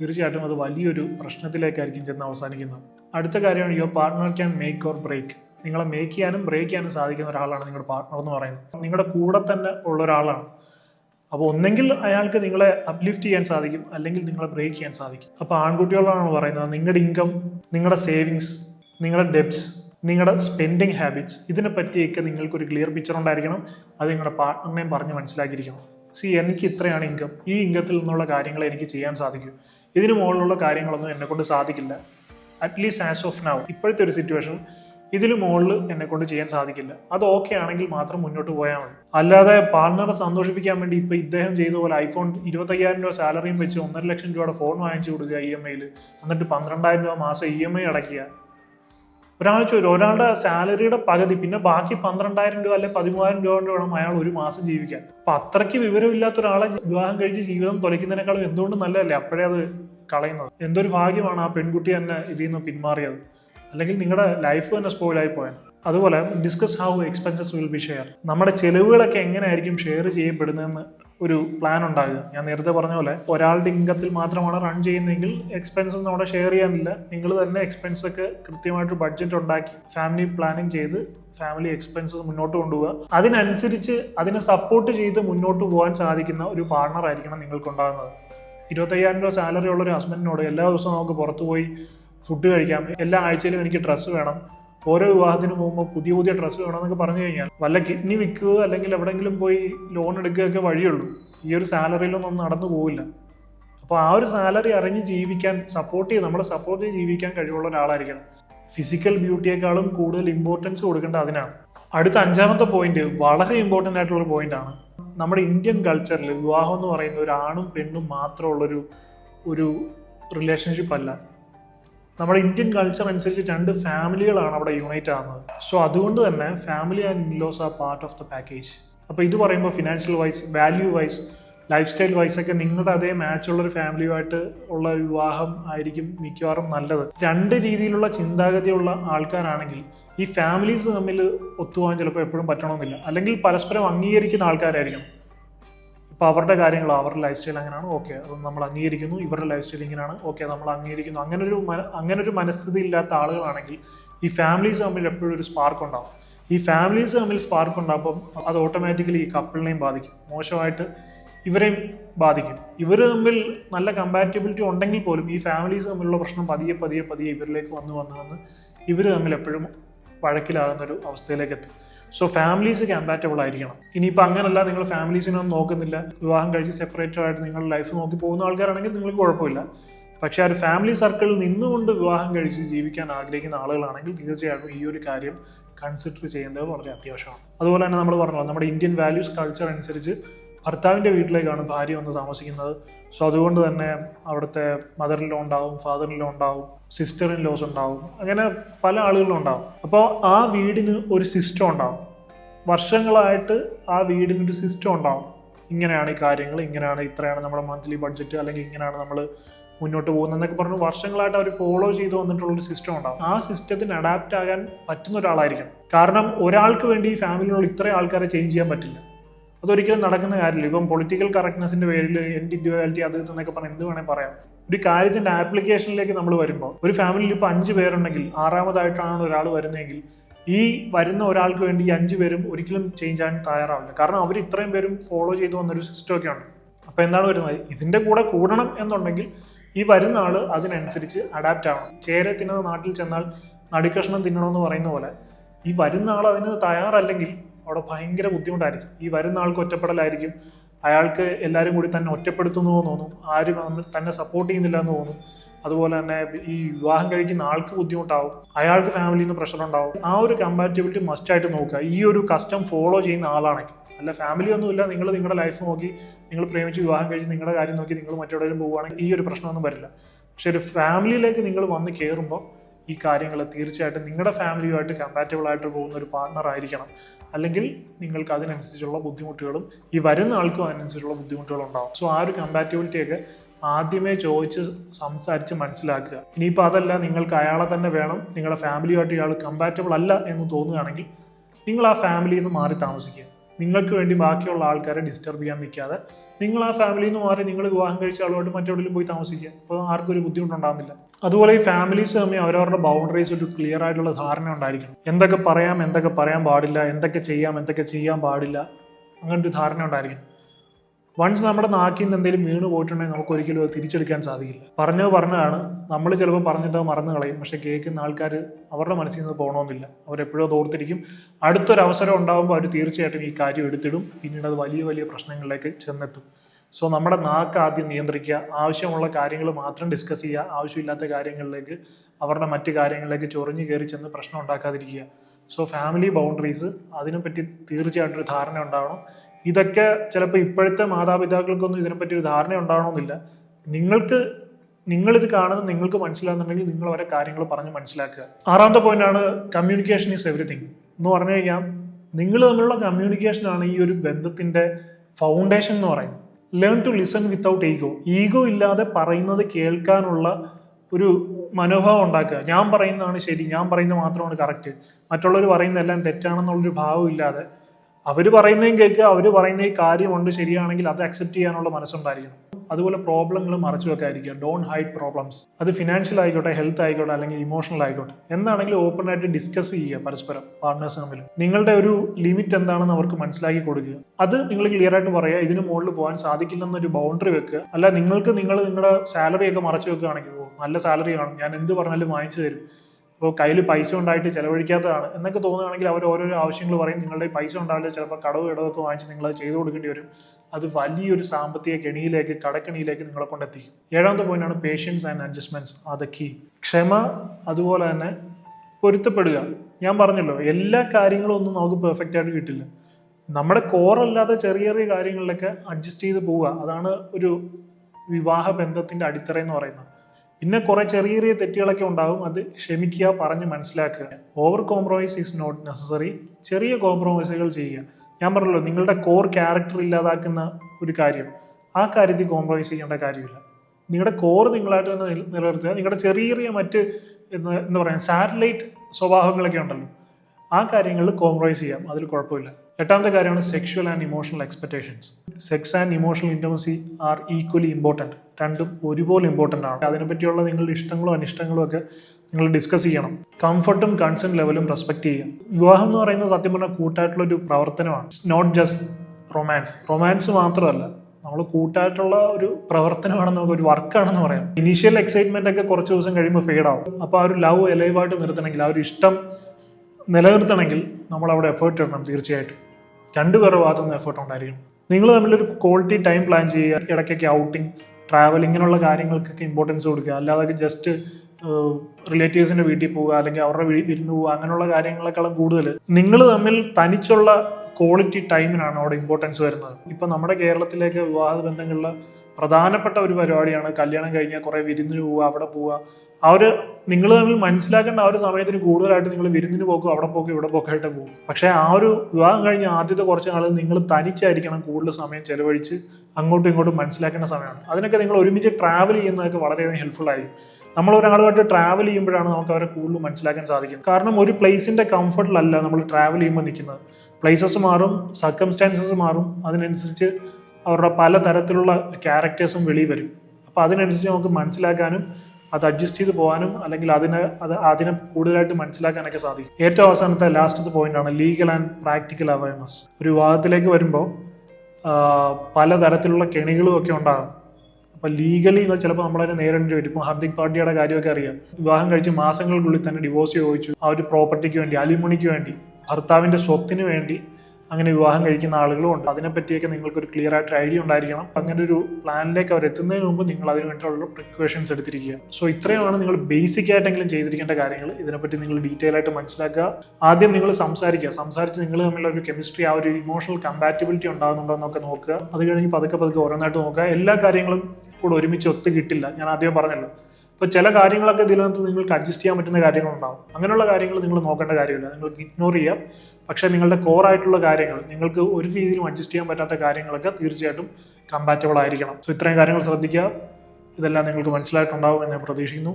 [SPEAKER 1] തീർച്ചയായിട്ടും അത് വലിയൊരു പ്രശ്നത്തിലേക്കായിരിക്കും ചെന്ന് അവസാനിക്കുന്നത്. അടുത്ത കാര്യമാണ് your partner can make or break നിങ്ങളെ മേക്ക് ചെയ്യാനും ബ്രേക്ക് ചെയ്യാനും സാധിക്കുന്ന ഒരാളാണ് നിങ്ങളുടെ പാർട്ട്ണർ എന്ന് പറയുന്നത്. നിങ്ങളുടെ കൂടെ തന്നെ ഉള്ള ഒരാളാണ്. അപ്പോൾ ഒന്നെങ്കിൽ അയാൾക്ക് നിങ്ങളെ അപ്ലിഫ്റ്റ് ചെയ്യാൻ സാധിക്കും അല്ലെങ്കിൽ നിങ്ങളെ ബ്രേക്ക് ചെയ്യാൻ സാധിക്കും. അപ്പോൾ ആൺകുട്ടികളാണ് പറയുന്നത് നിങ്ങളുടെ ഇൻകം നിങ്ങളുടെ സേവിങ്സ് നിങ്ങളുടെ ഡെബ്റ്റ്സ് നിങ്ങളുടെ സ്പെൻഡിങ് ഹാബിറ്റ്സ് ഇതിനെ പറ്റിയൊക്കെ നിങ്ങൾക്കൊരു ക്ലിയർ പിക്ചർ ഉണ്ടായിരിക്കണം. അത് നിങ്ങളുടെ പാർട്ട്ണറിനെയും പറഞ്ഞ് മനസ്സിലാക്കിയിരിക്കണം. സി എനിക്ക് ഇത്രയാണ് ഇൻകം ഈ ഇൻകത്തിൽ നിന്നുള്ള കാര്യങ്ങൾ എനിക്ക് ചെയ്യാൻ സാധിക്കും. ഇതിന് മുകളിലുള്ള കാര്യങ്ങളൊന്നും എന്നെക്കൊണ്ട് സാധിക്കില്ല. അറ്റ്ലീസ്റ്റ് ആസ് ഓഫ് നൗ ഇപ്പോഴത്തെ ഒരു സിറ്റുവേഷൻ ഇതിന് മുകളിൽ എന്നെ കൊണ്ട് ചെയ്യാൻ സാധിക്കില്ല. അത് ഓക്കെ ആണെങ്കിൽ മാത്രം മുന്നോട്ട് പോയാൽ മതി. അല്ലാതെ പാർട്ണറെ സന്തോഷിപ്പിക്കാൻ വേണ്ടി ഇപ്പൊ ഇദ്ദേഹം ചെയ്ത പോലെ ഐഫോൺ ഇരുപത്തയ്യായിരം രൂപ സാലറിയും വെച്ച് ഒന്നര ലക്ഷം രൂപയുടെ ഫോൺ വാങ്ങിച്ചു കൊടുക്കുക ഇ എം ഐയിൽ എന്നിട്ട് പന്ത്രണ്ടായിരം രൂപ മാസം ഇ എം ഐ അടയ്ക്കുക. ഒരാൾ ചോദിച്ചു ഒരാളുടെ സാലറിയുടെ പകുതി പിന്നെ ബാക്കി പന്ത്രണ്ടായിരം രൂപ അല്ലെങ്കിൽ പതിമൂവായിരം രൂപ കൊണ്ട് വേണം അയാൾ ഒരു മാസം ജീവിക്കാൻ. അപ്പൊ അത്രയ്ക്ക് വിവരമില്ലാത്ത ഒരാളെ വിവാഹം കഴിച്ച് ജീവിതം തുലയ്ക്കുന്നതിനേക്കാളും എന്തുകൊണ്ട് നല്ലതല്ലേ? അപ്പോഴേ അത് കളയുന്നത്. എന്തൊരു ഭാഗ്യമാണ് ആ പെൺകുട്ടി തന്നെ ഇതിൽ നിന്ന് പിന്മാറിയത്. അല്ലെങ്കിൽ നിങ്ങളുടെ ലൈഫ് തന്നെ സ്പോയിലായി പോയാൽ അതുപോലെ discuss how expenses will be share നമ്മുടെ ചെലവുകളൊക്കെ എങ്ങനെയായിരിക്കും ഷെയർ ചെയ്യപ്പെടുന്നതെന്ന് ഒരു പ്ലാൻ ഉണ്ടാകുക ഞാൻ നേരത്തെ പറഞ്ഞ പോലെ ഒരാളുടെ ഇൻകത്തിൽ മാത്രമാണ് റൺ ചെയ്യുന്നതെങ്കിൽ എക്സ്പെൻസസ് അവിടെ ഷെയർ ചെയ്യാനില്ല. നിങ്ങൾ തന്നെ എക്സ്പെൻസ് ഒക്കെ കൃത്യമായിട്ട് ബഡ്ജറ്റ് ഉണ്ടാക്കി ഫാമിലി പ്ലാനിങ് ചെയ്ത് ഫാമിലി എക്സ്പെൻസസ് മുന്നോട്ട് കൊണ്ടുപോകുക അതിനനുസരിച്ച് അതിനെ സപ്പോർട്ട് ചെയ്ത് മുന്നോട്ട് പോകാൻ സാധിക്കുന്ന ഒരു പാർട്ണർ ആയിരിക്കണം നിങ്ങൾക്കുണ്ടാകുന്നത്. ഇരുപത്തയ്യായിരം രൂപ സാലറി ഉള്ള ഒരു ഹസ്ബൻഡിനോട് എല്ലാ ദിവസവും നമുക്ക് പുറത്തു പോയി ഫുഡ് കഴിക്കാം. എല്ലാ ആഴ്ചയിലും എനിക്ക് ഡ്രസ്സ് വേണം. ഓരോ വിവാഹത്തിന് പോകുമ്പോൾ പുതിയ പുതിയ ഡ്രസ്സ് വേണമെന്നൊക്കെ പറഞ്ഞു കഴിഞ്ഞാൽ വല്ല കിഡ്നി വിൽക്കുക അല്ലെങ്കിൽ എവിടെയെങ്കിലും പോയി ലോൺ എടുക്കുകയൊക്കെ വഴിയുള്ളൂ. ഈ ഒരു സാലറിയിലൊന്നും നടന്നു പോവില്ല. അപ്പോൾ ആ ഒരു സാലറി അറിഞ്ഞ് ജീവിക്കാൻ സപ്പോർട്ട് ചെയ്ത് നമ്മളെ സപ്പോർട്ട് ചെയ്ത് ജീവിക്കാൻ കഴിവുള്ള ഒരാളായിരിക്കണം. ഫിസിക്കൽ ബ്യൂട്ടിയേക്കാളും കൂടുതൽ ഇമ്പോർട്ടൻസ് കൊടുക്കേണ്ട അതിനാണ്. അടുത്ത അഞ്ചാമത്തെ പോയിന്റ് വളരെ ഇമ്പോർട്ടന്റ് ആയിട്ടുള്ള ഒരു പോയിന്റ് ആണ്. നമ്മുടെ ഇന്ത്യൻ കൾച്ചറിൽ വിവാഹം എന്ന് പറയുന്ന ഒരു ആണും പെണ്ണും മാത്രമുള്ളൊരു ഒരു റിലേഷൻഷിപ്പ് അല്ല. നമ്മുടെ ഇന്ത്യൻ കൾച്ചർ അനുസരിച്ച് രണ്ട് ഫാമിലികളാണ് അവിടെ യുണൈറ്റ് ആകുന്നത് സോ അതുകൊണ്ട് തന്നെ family and in-laws are part of the package അപ്പോൾ ഇത് പറയുമ്പോൾ financial wise value wise lifestyle wise ഒക്കെ നിങ്ങളുടെ അതേ മാച്ച് ഒരു ഫാമിലിയുമായിട്ട് ഉള്ള വിവാഹം ആയിരിക്കും മിക്കവാറും നല്ലത്. രണ്ട് രീതിയിലുള്ള ചിന്താഗതിയുള്ള ആൾക്കാരാണെങ്കിൽ ഈ ഫാമിലീസ് തമ്മിൽ ഒത്തുപോകാൻ ചിലപ്പോൾ എപ്പോഴും പറ്റണമെന്നില്ല. അല്ലെങ്കിൽ പരസ്പരം അംഗീകരിക്കുന്ന ആൾക്കാരായിരിക്കണം. ഇപ്പൊ അവരുടെ കാര്യങ്ങൾ അവരുടെ ലൈഫ് സ്റ്റൈൽ അങ്ങനെയാണ്? ഓക്കെ അത് നമ്മൾ അംഗീകരിക്കുന്നു. ഇവരുടെ ലൈഫ് സ്റ്റൈൽ ഇങ്ങനെയാണ്. ഓക്കെ നമ്മൾ അംഗീകരിക്കുന്നു. അങ്ങനെ ഒരു അങ്ങനെ ഒരു മനസ്ഥിതി ഇല്ലാത്ത ആളുകളാണെങ്കിൽ ഈ ഫാമിലീസ് തമ്മിൽ എപ്പോഴും ഒരു സ്പാർക്ക് ഉണ്ടാവും. ഈ ഫാമിലീസ് തമ്മിൽ സ്പാർക്ക് ഉണ്ടാകുമ്പം അത് ഓട്ടോമാറ്റിക്കലി ഈ കപ്പിളിനെയും ബാധിക്കും. മോശമായിട്ട് ഇവരെയും ബാധിക്കും. ഇവർ തമ്മിൽ നല്ല കമ്പാറ്റബിലിറ്റി ഉണ്ടെങ്കിൽ പോലും ഈ ഫാമിലീസ് തമ്മിലുള്ള പ്രശ്നം പതിയെ പതിയെ പതിയെ ഇവരിലേക്ക് വന്ന് വന്ന് വന്ന് ഇവർ തമ്മിൽ എപ്പോഴും വഴക്കിലാകുന്ന ഒരു അവസ്ഥയിലേക്ക് എത്തും. സോ ഫാമിലീസ് കമ്പാറ്റബിൾ ആയിരിക്കണം. ഇനിയിപ്പോൾ അങ്ങനല്ല നിങ്ങൾ ഫാമിലീസിനൊന്നും നോക്കുന്നില്ല. വിവാഹം കഴിച്ച് സെപ്പറേറ്റഡ് ആയിട്ട് നിങ്ങളുടെ ലൈഫ് നോക്കി പോകുന്ന ആൾക്കാരാണെങ്കിൽ നിങ്ങൾക്ക് കുഴപ്പമില്ല. പക്ഷേ ആ ഒരു ഫാമിലി സർക്കിളിൽ നിന്നുകൊണ്ട് വിവാഹം കഴിച്ച് ജീവിക്കാൻ ആഗ്രഹിക്കുന്ന ആളുകളാണെങ്കിൽ തീർച്ചയായിട്ടും ഈ ഒരു കാര്യം കൺസിഡർ ചെയ്യേണ്ടത് വളരെ അത്യാവശ്യമാണ്. അതുപോലെ തന്നെ നമ്മൾ പറഞ്ഞല്ലോ നമ്മുടെ ഇന്ത്യൻ വാല്യൂസ് കൾച്ചർ അനുസരിച്ച് ഭർത്താവിന്റെ വീട്ടിലേക്കാണ് ഭാര്യ വന്ന് താമസിക്കുന്നത്. സോ അതുകൊണ്ട് തന്നെ അവിടുത്തെ മദർ ലോ ഉണ്ടാവും ഫാദർ ലോ ഉണ്ടാവും സിസ്റ്റർ ഇൻ ലോസ് ഉണ്ടാവും അങ്ങനെ പല ആളുകളും ഉണ്ടാവും. അപ്പോൾ ആ വീടിന് ഒരു സിസ്റ്റം ഉണ്ടാവും. വർഷങ്ങളായിട്ട് ആ വീടിന് ഒരു സിസ്റ്റം ഉണ്ടാവും. ഇങ്ങനെയാണ് ഈ കാര്യങ്ങൾ ഇങ്ങനെയാണ് ഇത്രയാണ് നമ്മുടെ മന്ത്ലി ബഡ്ജറ്റ് അല്ലെങ്കിൽ ഇങ്ങനെയാണ് നമ്മൾ മുന്നോട്ട് പോകുന്നത് പോകുന്നതെന്നൊക്കെ പറഞ്ഞു വർഷങ്ങളായിട്ട് അവർ ഫോളോ ചെയ്ത് വന്നിട്ടുള്ള ഒരു സിസ്റ്റം ഉണ്ടാവും. ആ സിസ്റ്റത്തിന് അഡാപ്റ്റ് ആകാൻ പറ്റുന്ന ഒരാളായിരിക്കണം. കാരണം ഒരാൾക്ക് വേണ്ടി ഈ ഫാമിലിയിലുള്ള ഇത്രയും ആൾക്കാരെ ചേഞ്ച് ചെയ്യാൻ പറ്റില്ല. അതൊരിക്കലും നടക്കുന്ന കാര്യമില്ല. ഇപ്പം പൊളിറ്റിക്കൽ കറക്റ്റ്നെസിന്റെ പേരിൽ ഇൻഡിവിജ്വാലിറ്റി അത് എന്നൊക്കെ പറഞ്ഞ് എന്ത് വേണേൽ പറയാം. ഒരു കാര്യത്തിന്റെ ആപ്ലിക്കേഷനിലേക്ക് നമ്മൾ വരുമ്പോൾ ഒരു ഫാമിലിയിൽ ഇപ്പോൾ അഞ്ച് പേരുണ്ടെങ്കിൽ ആറാമതായിട്ടാണ് ഒരാൾ വരുന്നതെങ്കിൽ ഈ വരുന്ന ഒരാൾക്ക് വേണ്ടി ഈ അഞ്ച് പേരും ഒരിക്കലും ചേഞ്ച് ആകാൻ തയ്യാറാവില്ല. കാരണം അവർ ഇത്രയും പേരും ഫോളോ ചെയ്തു വന്നൊരു സിസ്റ്റം ഒക്കെ ഉണ്ട്. അപ്പോൾ എന്താണ് വരുന്നത്? ഇതിന്റെ കൂടെ കൂടണം എന്നുണ്ടെങ്കിൽ ഈ വരുന്ന ആൾ അതിനനുസരിച്ച് അഡാപ്റ്റ് ആവണം. ചേര തിന്നുന്ന നാട്ടിൽ ചെന്നാൽ നടുക്കഷ്ണം തിന്നണമെന്ന് പറയുന്ന പോലെ ഈ വരുന്ന ആൾ അതിന് തയ്യാറല്ലെങ്കിൽ അവിടെ ഭയങ്കര ബുദ്ധിമുട്ടായിരിക്കും. ഈ വരുന്ന ആൾക്ക് ഒറ്റപ്പെടലായിരിക്കും. അയാൾക്ക് എല്ലാവരും കൂടി തന്നെ ഒറ്റപ്പെടുത്തുന്നു തോന്നും. ആരും തന്നെ സപ്പോർട്ട് ചെയ്യുന്നില്ല എന്ന് തോന്നും. അതുപോലെ തന്നെ ഈ വിവാഹം കഴിക്കുന്ന ആൾക്ക് ബുദ്ധിമുട്ടാവും. അയാൾക്ക് ഫാമിലിയിൽ നിന്ന് പ്രഷർ ഉണ്ടാവും. ആ ഒരു കമ്പാറ്റബിലിറ്റി മസ്റ്റ് ആയിട്ട് നോക്കുക. ഈ ഒരു കസ്റ്റം ഫോളോ ചെയ്യുന്ന ആളാണെങ്കിൽ. അല്ല ഫാമിലി ഒന്നുമില്ല നിങ്ങൾ നിങ്ങളുടെ ലൈഫ് നോക്കി നിങ്ങൾ പ്രേമിച്ച് വിവാഹം കഴിച്ച് നിങ്ങളുടെ കാര്യം നോക്കി നിങ്ങൾ മറ്റെവിടെയും പോവുകയാണെങ്കിൽ ഈ ഒരു പ്രശ്നമൊന്നും വരില്ല. പക്ഷെ ഒരു ഫാമിലിയിലേക്ക് നിങ്ങൾ വന്ന് കയറുമ്പോൾ ഈ കാര്യങ്ങൾ തീർച്ചയായിട്ടും നിങ്ങളുടെ ഫാമിലിയുമായിട്ട് കമ്പാറ്റബിൾ ആയിട്ട് പോകുന്ന ഒരു പാർട്ണർ ആയിരിക്കണം. അല്ലെങ്കിൽ നിങ്ങൾക്ക് അതിനനുസരിച്ചുള്ള ബുദ്ധിമുട്ടുകളും ഈ വരുന്ന ആൾക്കും അതിനനുസരിച്ചുള്ള ബുദ്ധിമുട്ടുകളും ഉണ്ടാവും. സോ ആ ഒരു കമ്പാറ്റബിലിറ്റിയൊക്കെ ആദ്യമേ ചോദിച്ച് സംസാരിച്ച് മനസ്സിലാക്കുക. ഇനിയിപ്പോൾ അതല്ല നിങ്ങൾക്ക് അയാളെ തന്നെ വേണം നിങ്ങളുടെ ഫാമിലിയുമായിട്ട് ഇയാൾ കമ്പാറ്റബിൾ അല്ല എന്ന് തോന്നുകയാണെങ്കിൽ നിങ്ങൾ ആ ഫാമിലിയിൽ നിന്ന് മാറി താമസിക്കുക. നിങ്ങൾക്ക് വേണ്ടി ബാക്കിയുള്ള ആൾക്കാരെ ഡിസ്റ്റർബ് ചെയ്യാൻ നിൽക്കാതെ നിങ്ങൾ ആ ഫാമിലിയിൽ നിന്ന് മാറി നിങ്ങൾ വിവാഹം കഴിച്ച ആളുമായിട്ട് മറ്റെവിടെയും പോയി താമസിക്കുക. അപ്പോൾ ആർക്കും ഒരു ബുദ്ധിമുട്ടുണ്ടാകുന്നില്ല അതുപോലെ ഈ ഫാമിലീസ് തമ്മിൽ അവരവരുടെ ബൗണ്ടറീസ് ഒരു ക്ലിയർ ആയിട്ടുള്ള ധാരണ ഉണ്ടായിരിക്കണം. എന്തൊക്കെ പറയാം എന്തൊക്കെ പറയാൻ പാടില്ല എന്തൊക്കെ ചെയ്യാം എന്തൊക്കെ ചെയ്യാൻ പാടില്ല അങ്ങനെ ഒരു ധാരണ ഉണ്ടായിരിക്കണം. വൺസ് നമ്മുടെ നാക്കിൽ നിന്ന് എന്തെങ്കിലും വീണ് പോയിട്ടുണ്ടെങ്കിൽ നമുക്ക് ഒരിക്കലും അത് തിരിച്ചെടുക്കാൻ സാധിക്കില്ല. പറഞ്ഞത് പറഞ്ഞതാണ്. നമ്മൾ ചിലപ്പോൾ പറഞ്ഞിട്ട് മറന്നു കളയും. പക്ഷേ കേൾക്കുന്ന ആൾക്കാർ അവരുടെ മനസ്സിൽ നിന്ന് പോകണമെന്നില്ല. അവരെപ്പോഴും അത് ഓർത്തിരിക്കും. അടുത്തൊരു അവസരം ഉണ്ടാകുമ്പോൾ അവർ തീർച്ചയായിട്ടും ഈ കാര്യം എടുത്തിടും. പിന്നീട് അത് വലിയ വലിയ പ്രശ്നങ്ങളിലേക്ക് ചെന്നെത്തും. സോ നമ്മുടെ നാക്ക് ആദ്യം നിയന്ത്രിക്കുക ആവശ്യമുള്ള കാര്യങ്ങൾ മാത്രം ഡിസ്കസ് ചെയ്യുക ആവശ്യമില്ലാത്ത കാര്യങ്ങളിലേക്ക് അവരുടെ മറ്റു കാര്യങ്ങളിലേക്ക് ചൊറിഞ്ഞു കയറി ചെന്ന് പ്രശ്നം ഉണ്ടാക്കാതിരിക്കുക. സോ ഫാമിലി ബൗണ്ടറീസ് അതിനെപ്പറ്റി തീർച്ചയായിട്ടും ഒരു ധാരണ ഉണ്ടാവണം. ഇതൊക്കെ ചിലപ്പോൾ ഇപ്പോഴത്തെ മാതാപിതാക്കൾക്കൊന്നും ഇതിനെപ്പറ്റി ഒരു ധാരണ ഉണ്ടാവണമെന്നില്ല. നിങ്ങൾക്ക് നിങ്ങളിത് കാണുന്നത് നിങ്ങൾക്ക് മനസ്സിലാകുന്നുണ്ടെങ്കിൽ നിങ്ങൾ അവരെ കാര്യങ്ങൾ പറഞ്ഞ് മനസ്സിലാക്കുക. ആറാമത്തെ പോയിന്റ് ആണ് കമ്മ്യൂണിക്കേഷൻ ഈസ് എവറിഥിങ് എന്ന് പറഞ്ഞു കഴിഞ്ഞാൽ നിങ്ങൾ തമ്മിലുള്ള കമ്മ്യൂണിക്കേഷനാണ് ഈ ഒരു ബന്ധത്തിന്റെ ഫൗണ്ടേഷൻ എന്ന് പറയുന്നത്. Learn to listen without ego ego ഇല്ലാതെ പറയുന്നത് കേൾക്കാനുള്ള ഒരു മനോഭാവം ഉണ്ടാക്കുക. ഞാൻ പറയുന്നതാണ് ശരി ഞാൻ പറയുന്നത് മാത്രമാണ് കറക്റ്റ് മറ്റുള്ളവർ പറയുന്നതെല്ലാം തെറ്റാണെന്നുള്ളൊരു ഭാവം ഇല്ലാതെ. അവർ പറയുന്നതും കേൾക്കുക അവർ പറയുന്ന ഈ കാര്യമുണ്ട് ശരിയാണെങ്കിൽ അത് അക്സെപ്റ്റ് ചെയ്യാനുള്ള മനസ്സുണ്ടായിരിക്കണം. അതുപോലെ പ്രോബ്ലങ്ങൾ മറച്ചു വെക്കാതിരിക്കുക ഡോൺ ഹൈഡ് പ്രോബ്ലംസ് അത് ഫിനാൻഷ്യൽ ആയിക്കോട്ടെ ഹെൽത്ത് ആയിക്കോട്ടെ അല്ലെങ്കിൽ ഇമോഷണൽ ആയിക്കോട്ടെ. എന്താണെങ്കിലും ഓപ്പൺ ആയിട്ട് ഡിസ്കസ് ചെയ്യുക പരസ്പരം പാർട്ട്നേഴ്സ് തമ്മിൽ. നിങ്ങളുടെ ഒരു ലിമിറ്റ് എന്താണെന്ന് അവർക്ക് മനസ്സിലാക്കി കൊടുക്കുക. അത് നിങ്ങൾ ക്ലിയർ ആയിട്ട് പറയുക ഇതിന് മുകളിൽ പോകാൻ സാധിക്കില്ലെന്നൊരു ബൗണ്ടറി വെക്കുക. അല്ല നിങ്ങൾക്ക് നിങ്ങൾ നിങ്ങളുടെ സാലറി ഒക്കെ മറച്ചു വെക്കുകയാണെങ്കിൽ നല്ല സാലറി കാണും. ഞാൻ എന്ത് പറഞ്ഞാലും വാങ്ങിച്ചു തരും. ഇപ്പോൾ കയ്യിൽ പൈസ ഉണ്ടായിട്ട് ചിലവഴിക്കാത്തതാണ്. എന്നൊക്കെ തോന്നുകയാണെങ്കിൽ അവർ ഓരോരോ ആവശ്യങ്ങൾ പറയും. നിങ്ങളുടെ പൈസ ഉണ്ടാവില്ല ചിലപ്പോൾ കടവ് ഇടവൊക്കെ വാങ്ങിച്ച് നിങ്ങൾ ചെയ്തു കൊടുക്കേണ്ടി വരും. അത് വലിയൊരു സാമ്പത്തിക കെണിയിലേക്ക് കടക്കെണിയിലേക്ക് നിങ്ങളെ കൊണ്ടെത്തിക്കും ഏഴാമത്തെ പോയിന്റാണ് പേഷ്യൻസ് ആൻഡ് അഡ്ജസ്റ്റ്മെന്റ്സ് അത് കീ ക്ഷമ അതുപോലെ തന്നെ പൊരുത്തപ്പെടുക. ഞാൻ പറഞ്ഞല്ലോ എല്ലാ കാര്യങ്ങളും ഒന്നും നമുക്ക് പെർഫെക്റ്റ് ആയിട്ട് കിട്ടില്ല. നമ്മുടെ കോറല്ലാതെ ചെറിയ ചെറിയ കാര്യങ്ങളിലൊക്കെ അഡ്ജസ്റ്റ് ചെയ്ത് പോവുക. അതാണ് ഒരു വിവാഹ ബന്ധത്തിന്റെ അടിത്തറ എന്ന് പറയുന്നത്. പിന്നെ കുറെ ചെറിയ ചെറിയ തെറ്റുകളൊക്കെ ഉണ്ടാകും. അത് ക്ഷമിക്കുക പറഞ്ഞ് മനസ്സിലാക്കുക. Over compromise is not necessary ചെറിയ കോംപ്രമൈസുകൾ ചെയ്യുക. ഞാൻ പറഞ്ഞല്ലോ നിങ്ങളുടെ കോർ ക്യാരക്ടർ ഇല്ലാതാക്കുന്ന ഒരു കാര്യം. ആ കാര്യത്തിൽ കോംപ്രമൈസ് ചെയ്യേണ്ട കാര്യമില്ല. നിങ്ങളുടെ കോർ നിങ്ങളായിട്ട് തന്നെ നില- നിലനിർത്തുക. നിങ്ങളുടെ ചെറിയ ചെറിയ മറ്റ് എന്ന് എന്താ പറയുക സാറ്റലൈറ്റ് സ്വഭാവങ്ങളൊക്കെ ഉണ്ടല്ലോ. ആ കാര്യങ്ങളിൽ കോംപ്രമൈസ് ചെയ്യാം. അതിൽ കുഴപ്പമില്ല. എട്ടാമത്തെ കാര്യമാണ് sexual and emotional expectations sex and emotional intimacy are equally important രണ്ടും ഒരുപോലെ ഇമ്പോർട്ടന്റ് ആണ്. അതിനെപ്പറ്റിയുള്ള നിങ്ങളുടെ ഇഷ്ടങ്ങളും അനിഷ്ടങ്ങളും ഒക്കെ നിങ്ങൾ ഡിസ്കസ് ചെയ്യണം. കംഫർട്ടും കൺസേൺ ലെവലും റെസ്പെക്ട് ചെയ്യുക വിവാഹം എന്ന് പറയുന്നത് സത്യം പറഞ്ഞാൽ കൂട്ടായിട്ടുള്ള ഒരു പ്രവർത്തനമാണ്. നോട്ട് ജസ്റ്റ് റൊമാൻസ് റൊമാൻസ് മാത്രമല്ല. നമ്മൾ കൂട്ടായിട്ടുള്ള ഒരു പ്രവർത്തനമാണെന്ന് നമുക്ക് ഒരു വർക്കാണെന്ന് പറയാം. ഇനീഷ്യൽ എക്സൈറ്റ്മെന്റ് ഒക്കെ കുറച്ച് ദിവസം കഴിയുമ്പോൾ ഫെയ്ഡ് ആവും. അപ്പോൾ ആ ഒരു ലവ് എലൈവായിട്ട് നിർത്തണമെങ്കിൽ ആ ഒരു ഇഷ്ടം നിലനിർത്തണമെങ്കിൽ നമ്മൾ അവിടെ എഫേർട്ട് ഇടണം തീർച്ചയായിട്ടും. രണ്ടുപേരുടെ ഭാഗത്തുനിന്ന് എഫേർട്ട് ഉണ്ടായിരിക്കും. നിങ്ങൾ തമ്മിലൊരു ക്വാളിറ്റി ടൈം പ്ലാൻ ചെയ്യുക ഇടയ്ക്കൊക്കെ ഔട്ടിങ് ട്രാവൽ ഇങ്ങനെയുള്ള കാര്യങ്ങൾക്കൊക്കെ ഇമ്പോർട്ടൻസ് കൊടുക്കുക. അല്ലാതെ ജസ്റ്റ് റിലേറ്റീവ്സിന്റെ വീട്ടിൽ പോവുക അല്ലെങ്കിൽ അവരുടെ വിരുന്ന് പോവുക അങ്ങനെയുള്ള കാര്യങ്ങളെക്കാളും കൂടുതൽ നിങ്ങൾ തമ്മിൽ തനിച്ചുള്ള ക്വാളിറ്റി ടൈമിനാണ് അവിടെ ഇമ്പോർട്ടൻസ് വരുന്നത്. ഇപ്പൊ നമ്മുടെ കേരളത്തിലേക്ക് വിവാഹ ബന്ധങ്ങളിൽ പ്രധാനപ്പെട്ട ഒരു പരിപാടിയാണ് കല്യാണം കഴിഞ്ഞാൽ കുറേ വിരുന്നിന് പോവുക അവിടെ പോവുക. ഒരു നിങ്ങൾ തമ്മിൽ മനസ്സിലാക്കേണ്ട ആ ഒരു സമയത്തിന് കൂടുതലായിട്ട് നിങ്ങൾ വിരുന്നിന് പോക്കും അവിടെ പോക്കും ഇവിടെ പോക്കായിട്ട് പോകും. പക്ഷേ ആ ഒരു വിവാഹം കഴിഞ്ഞ ആദ്യത്തെ കുറച്ച് നാൾ നിങ്ങൾ തനിച്ചായിരിക്കണം കൂടുതൽ സമയം ചെലവഴിച്ച് അങ്ങോട്ടും ഇങ്ങോട്ടും മനസ്സിലാക്കേണ്ട സമയമാണ്. അതിനൊക്കെ നിങ്ങൾ ഒരുമിച്ച് ട്രാവൽ ചെയ്യുന്നതൊക്കെ വളരെയധികം ഹെൽപ്ഫുൾ ആയി നമ്മൾ ഒരാളുമായിട്ട് ട്രാവൽ ചെയ്യുമ്പോഴാണ് നമുക്ക് അവരെ കൂടുതൽ മനസ്സിലാക്കാൻ സാധിക്കും കാരണം ഒരു പ്ലേസിന്റെ കംഫർട്ടിലല്ല നമ്മൾ ട്രാവൽ ചെയ്യുമ്പോൾ നിൽക്കുന്നത്. പ്ലേസസ് മാറും സർക്കംസ്റ്റാൻസസ് മാറും അതിനനുസരിച്ച് അവരുടെ പല തരത്തിലുള്ള ക്യാരക്ടേഴ്സും വെളിയിൽ വരും. അപ്പോൾ അതിനനുസരിച്ച് നമുക്ക് മനസ്സിലാക്കാനും അത് അഡ്ജസ്റ്റ് ചെയ്ത് പോകാനും അല്ലെങ്കിൽ അതിനെ അത് അതിനെ കൂടുതലായിട്ട് മനസ്സിലാക്കാനൊക്കെ സാധിക്കും. ഏറ്റവും അവസാനത്തെ ലാസ്റ്റത്തെ പോയിന്റ് ആണ് ലീഗൽ ആൻഡ് പ്രാക്ടിക്കൽ അവയർനെസ് ഒരു വിവാദത്തിലേക്ക് വരുമ്പോൾ പലതരത്തിലുള്ള കെണികളും ഒക്കെ ഉണ്ടാകും. അപ്പം ലീഗലി ചിലപ്പോൾ നമ്മളതിനെ നേരിടേണ്ടി വരും. ഇപ്പം ഹാർദിക് പാണ്ഡ്യയുടെ കാര്യമൊക്കെ അറിയാം. വിവാഹം കഴിച്ച് മാസങ്ങൾക്കുള്ളിൽ തന്നെ ഡിവോഴ്സ് ചോദിച്ചു. ആ ഒരു പ്രോപ്പർട്ടിക്ക് വേണ്ടി അലിമുണിക്ക് വേണ്ടി ഭർത്താവിന്റെ സ്വത്തിന് വേണ്ടി അങ്ങനെ വിവാഹം കഴിക്കുന്ന ആളുകളും ഉണ്ട്. അതിനെപ്പറ്റിയൊക്കെ നിങ്ങൾക്കൊരു ക്ലിയർ ആയിട്ട് ഐഡിയ ഉണ്ടായിരിക്കണം. അങ്ങനെ ഒരു പ്ലാനിലേക്ക് അവർ എത്തുന്നതിന് മുമ്പ് നിങ്ങൾ അതിന് വേണ്ടിയുള്ള പ്രിക്കോഷൻസ് എടുത്തിരിക്കുക. സോ ഇത്രയുമാണ് നിങ്ങൾ ബേസിക് ആയിട്ടെങ്കിലും ചെയ്തിരിക്കേണ്ട കാര്യങ്ങൾ. ഇതിനെപ്പറ്റി നിങ്ങൾ ഡീറ്റെയിൽ ആയിട്ട് മനസ്സിലാക്കുക. ആദ്യം നിങ്ങൾ സംസാരിക്കുക. സംസാരിച്ച് നിങ്ങൾ തമ്മിലുള്ള ഒരു കെമിസ്ട്രി ആ ഒരു ഇമോഷണൽ കമ്പാറ്റബിലിറ്റി ഉണ്ടാകുന്നുണ്ടോ എന്നൊക്കെ നോക്കുക. അത് കഴിഞ്ഞ് പതുക്കെ പതുക്കെ ഓരോന്നായിട്ട് നോക്കുക. എല്ലാ കാര്യങ്ങളും കൂടെ ഒരുമിച്ച് ഒത്തു കിട്ടില്ല. ഞാൻ ആദ്യം പറഞ്ഞല്ലോ. അപ്പോൾ ചില കാര്യങ്ങളൊക്കെ ഇതിനകത്ത് നിങ്ങൾക്ക് അഡ്ജസ്റ്റ് ചെയ്യാൻ പറ്റുന്ന കാര്യങ്ങളുണ്ടാവും. അങ്ങനെയുള്ള കാര്യങ്ങൾ നിങ്ങൾ നോക്കേണ്ട കാര്യമില്ല. നിങ്ങൾക്ക് ഇഗ്നോർ ചെയ്യാം. പക്ഷേ നിങ്ങളുടെ കോർ ആയിട്ടുള്ള കാര്യങ്ങൾ നിങ്ങൾക്ക് ഒരു രീതിയിലും അഡ്ജസ്റ്റ് ചെയ്യാൻ പറ്റാത്ത കാര്യങ്ങളൊക്കെ തീർച്ചയായിട്ടും കമ്പാറ്റബിൾ ആയിരിക്കണം. സോ ഇത്രയും കാര്യങ്ങൾ ശ്രദ്ധിക്കുക. ഇതെല്ലാം നിങ്ങൾക്ക് മനസ്സിലായിട്ടുണ്ടാവും എന്ന് ഞാൻ പ്രതീക്ഷിക്കുന്നു.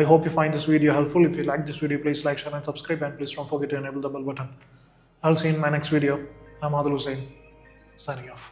[SPEAKER 1] I hope you find this video helpful if you like this video please like share and subscribe and please don't forget enable the bell button I seen my next video I മാതൃ ഹുസൈൻ സനി of